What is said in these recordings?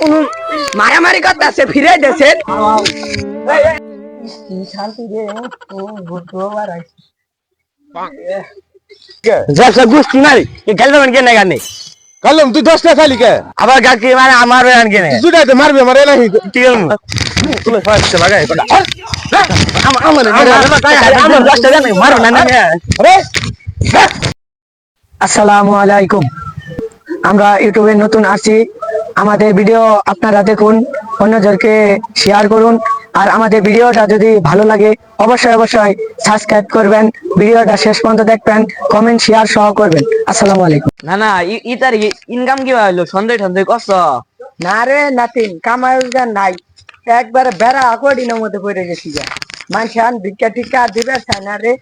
কোন মারামারি করতেছে ফিরে মারি খেলবে মানে কেন গানে কালম তুই খালি কে আবার মানে আমার কেনে মারবে আছে মারো না আরে আসসালামু আলাইকুম আমরা ইউটিউবে নতুন আসছি আমাদের ভিডিও আপনারা দেখুন অন্যজনকে শেয়ার করুন আর আমাদের ভিডিওটা যদি ভালো লাগে অবশ্যই অবশ্যই সাবস্ক্রাইব করবেন ভিডিওটা শেষ পর্যন্ত দেখবেন কমেন্ট শেয়ার সহ করবেন। আসসালামু আলাইকুম। না না ই- তার ইনকাম কি হইল সন্দেহ সন্দেহ কষ্ট না রে নাতিন কামাই রোজগার নাই। একবারে বেড়া আকড়িনের মধ্যে পড়ে গেছি যা মানুষ আন ভিক্ষা টিকা দিবে না রে।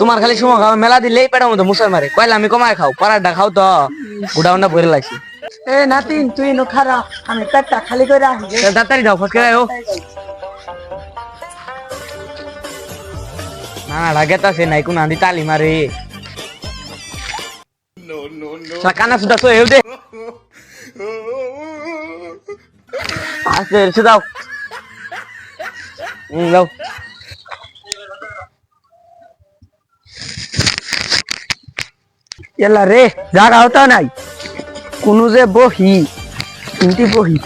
তোমার খালি সময় খাও মেলা দিলেই পেটের মধ্যে মুসল মারে। কয়লা আমি কমায় খাও পরাটা খাও তো গুডাউনটা ভরে লাগছি এ নাতিন তুই নো খারা আমি পেটটা খালি করে আসি। তাড়াতাড়ি যাও ফটকে যাও না না লাগেতা সে নাই কোন আন্দি তালি মারে। শালা কানা সুদা তো হেউ দে। আস্তে এসে দাও। হুম যাও এলা রে জাগা হতো নাই। কোনো যে বহি তিনটি বহি।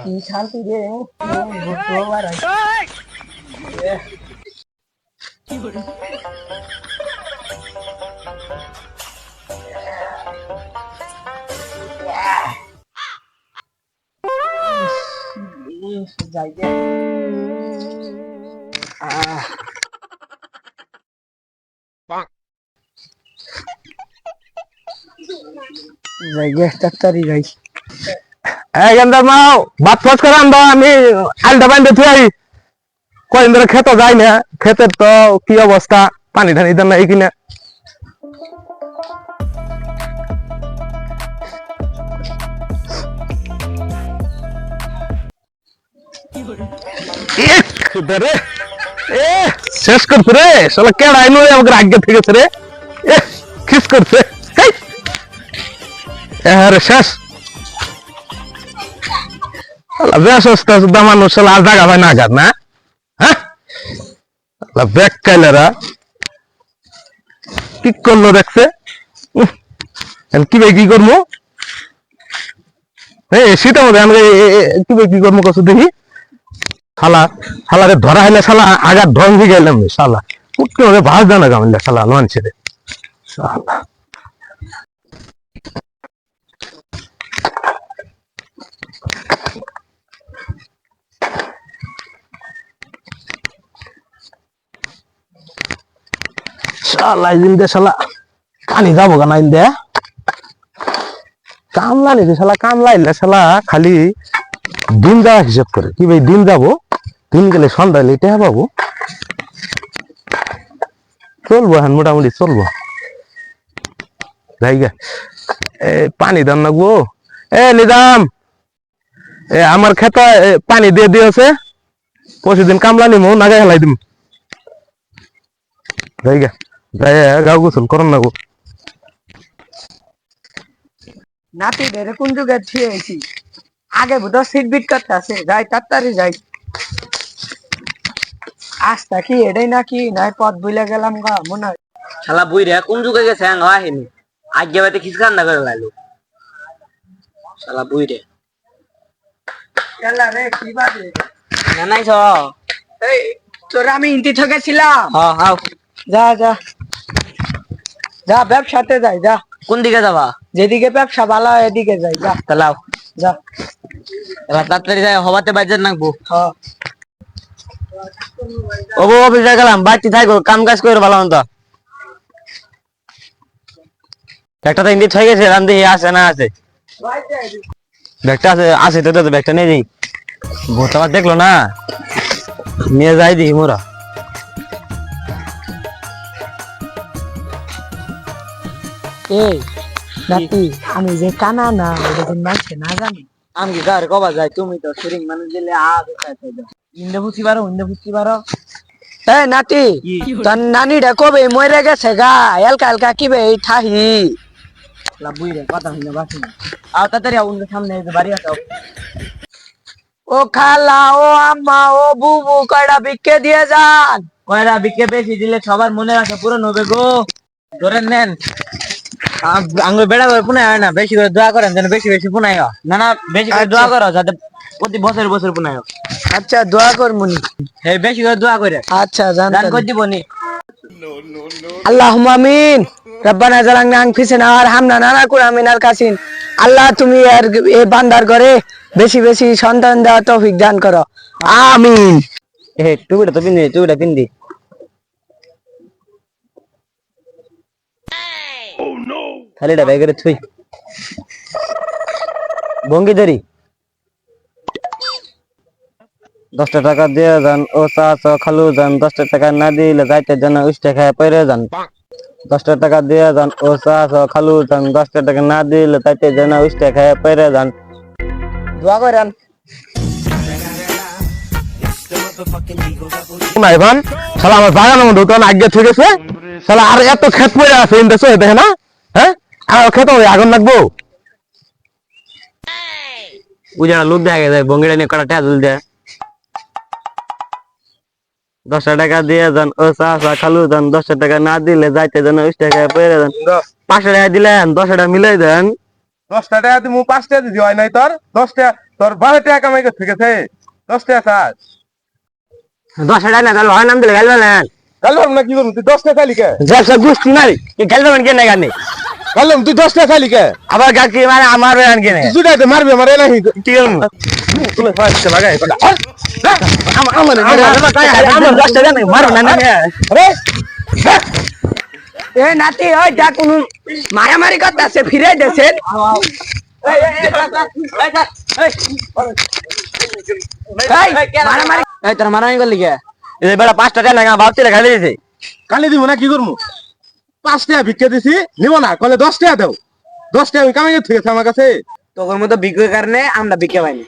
কি শান্তি রে? ভগবান যাইগে যাইগে তাড়াতাড়ি যাই এই গেন্দার মাও ভাত ফাজ করে আমি আলটা বাইন্দে থুই কয়দিন ধরে খেতে যাই না। খেতের তো কি অবস্থা? পানি ঠানি দেন না এই কিনা শেষ করছে রে। শালা কেডা আইনো আমাকে আগে থেকেছে রে। খিস করছে। হেই। এ রে শেষ। বেশ অস্তা মানুষ আর জায়গা পায় না আঘাত, না? ব্যাগ কি করল দেখছে। কি ভাই কি করব? শীতের মধ্যে আমরা কি ভাই কি করব কত দেখি। শালা, শালারে ধরা হইলে শালা আগার ধরন গেলাম শালা। উঠতে হবে, ভাস জানা গামিল্লা শালা লঞ্চে রে শালা। শালা ইদিন দে শালা। কানি যাব ইন দে কামলা নিতে শালা কামলা ইলে শালা, খালি দিন যাওয়া হিসাব করে। কি ভাই, দিন যাব? দিন গেলে সন্ধ্যা লেটে পাবো চলবো এখন, মোটামুটি চলবো। যাই এ, পানি দাম না গো। এ নিদাম এ, আমার খেতা পানি দিয়ে দিয়েছে। পরশু দিন কামলা নিমো নাগে হেলাই দিম। যাই গে যাই গাও গোসল করন না গো। নাতি কোন যুগে আগে বুধ সিট বিট করতে আছে যাই তাড়াতাড়ি যাই। আস্তা কি এটাই নাকি নাই পথ বুইলে গেলাম গা মনে হয়। শালা বুই রে কোন যুগে গেছে হ্যাঁ আহেনি আগে বাইতে খিসকান না করে লাইলো। শালা বুই রে এলা রে কি বাজে? না নাই ছ এই তোর আমি ইন্তি ঠকেছিলাম। হ্যাঁ। যা যা। যা ব্যবসাতে যাই যা। কোন দিকে যাবা? যেদিকে ব্যবসা ভালো হয় এদিকে যাই যা। তালাও যা। এবার তাড়াতাড়ি যাই হবাতে বাজার নাকবো হ্যাঁ ও বউ অফিসে গেলাম বাড়তি থাকো কাম কাজ করে ভালো মতো একটা তো ইন্দিত হয়ে গেছে রান্ধি আসে না আছে? ব্যাগটা আছে আছে তো ব্যাগটা নিয়ে যাই। ভোট দেখল না। নিয়ে যাই দিই মোরা। এই নাতি আমি যে কানা না নাচে না জানি। আমি কি গাড়ি কবা তুমি তো সিরিং মানুষ দিলে আজ ইন্দে ফুসি পারো ইন্দে ফুসি পারো নাতি তোর নানিটা কবে মরে গেছে গা? এলকা এলকা কিবে এই ঠাহি? লাভুই রে কথা হইনা বাসি আও তাড়াতাড়ি আও সামনে এই বাড়ি আছে ও খালা ও আম্মা ও বুবু কয়টা বিকে দিয়ে যান? কয়রা বিকে বেশি দিলে সবার মনে রাখে পূরণ হবে গো? ধরে নেন। আঙ্গ বেড়া করে পুনাই হয় না বেশি করে দোয়া করেন যেন বেশি বেশি পুনাই হয়। না না বেশি করে দোয়া করো যাতে প্রতি বছর বছর পুনাই হয়। আচ্ছা দোয়া করমুনি এই বেশি করে দোয়া করে। আচ্ছা দান জান করে দিব নি। আল্লাহুম্মা আমিন। রব্বানা জালালনা আনফুসানা ওয়া আরহামনা নানাকুনা মিনাল কাসিন। আল্লাহ তুমি এর এ বান্দার ঘরে বেশি বেশি সন্তান দেওয়া তৌফিক দান করো। আমিন। এ টুপিটা তো পিন্দি টুপিটা পিন্দি থালিটা ব্যাগে থুই ভঙ্গি ধরি দশটা টাকা দিয়ে যান ও চা চা খালু যান দশটা টাকা না দিলে যাইতে জানা উষ্টে খায় পরে যান দশটা টাকা দিয়ে যান ও চা চা খালু যান দশটা টাকা না দিলে যাইতে জানা উষ্টে খায় পরে যান দোয়া করেন নাই ভান, শালা আমার বাগানের মধ্যে উঠান আগে ঠিক আছে শালা আর এত ক্ষেত পড়ে আছে দেখে না? হ্যাঁ? আর ক্ষেত ওই আগুন লাগবো। উজাড়া লোক দেখা যায় বঙ্গিটা নিয়ে কটা টাকা দেয় দশটা টাকা দিয়ে যান ও চা চা খালু যান দশটা টাকা না দিলে যাইতে যান উস টাকা পেরে যান। পাঁচশো টাকা দিলেন দশটা টাকা মিলাই দেন। দশটা টাকা দিমু পাঁচ টাকা দিদি হয় নাই তোর। দশ টাকা তোর বারো টাকা কামাই করতে গেছে। দশ টাকা চাস দশটা টাকা না তাহলে হয় নাম দিলে গেলবেন কাল না কি করব? তুই দশ টাকা খালি কে ব্যবসা গুষ্টি নাই গেলবেন কেন গানে কালম তুই দশ টাকা খালি কে? আবার গাছি মানে আমার বেড়ান কেনে। জুড়াইতে মারবে আমার এ নাহি ঠিক আছে। তুলে ফাঁসতে লাগাই আমার আমার আমার দশটা টাকা নেই মারো না না আরে এ নাতি ওই যা কোন মারামারি করতেছে ফিরে দেছেন মারামারি তোর মারামারি করলি কে? এই বেড়া পাঁচটা টাকা না ভাবছি খাই দিয়েছে কালি দিব না কি করব পাঁচ টাকা ভিক্ষা দিছি নিব না কলে দশ টাকা দাও। দশ টাকা আমি কামাই গেছে আমার কাছে। তোর মতো বিক্রির কারণে আমরা বিকে পাইনি।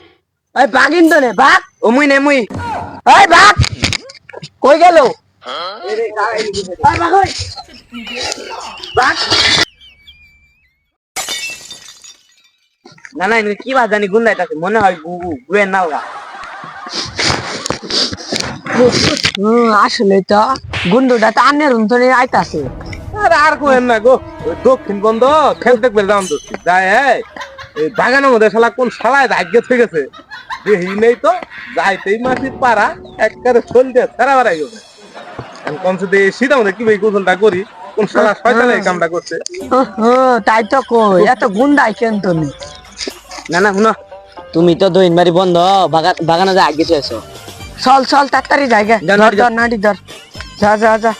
ওই বাগিন তো নে বাঘ। ও মুই নে মুই। ওই বাঘ। কই গেল? ওই। ওই। না না কি বাস জানি গুন্দাইতাছে মনে হয় গু গু গুয়ের নালগা হুম আসলে তো গুন্ডুটা তো আনের উন্তনে আইতাছে। আরে আর কোয়েন না গো। দক্ষিণ বন্ধ খেল দেখবে দাম তো যায় এই, বাগানের মধ্যে শালা কোন শালায় রাজ্য থেকে গেছে? দেহি নেই তো যাইতেই মাসির পাড়া একবারে চল দিয়ে সারা বাড়াই গেছে আমি কমসে দিয়ে শীত আমাদের কি ভাই গোসলটা করি কোন শালা শয়তানে এই কামটা করছে? হুম, তাই তো কই এত গুন্ডাই কেন তুমি? না না শুনো তুমি তো দইন বাড়ি বন্ধ বাগান যা আগে এসো। চল চল তাড়াতাড়ি জায়গা ধর। ধর নাটি ধর। যা যা যা।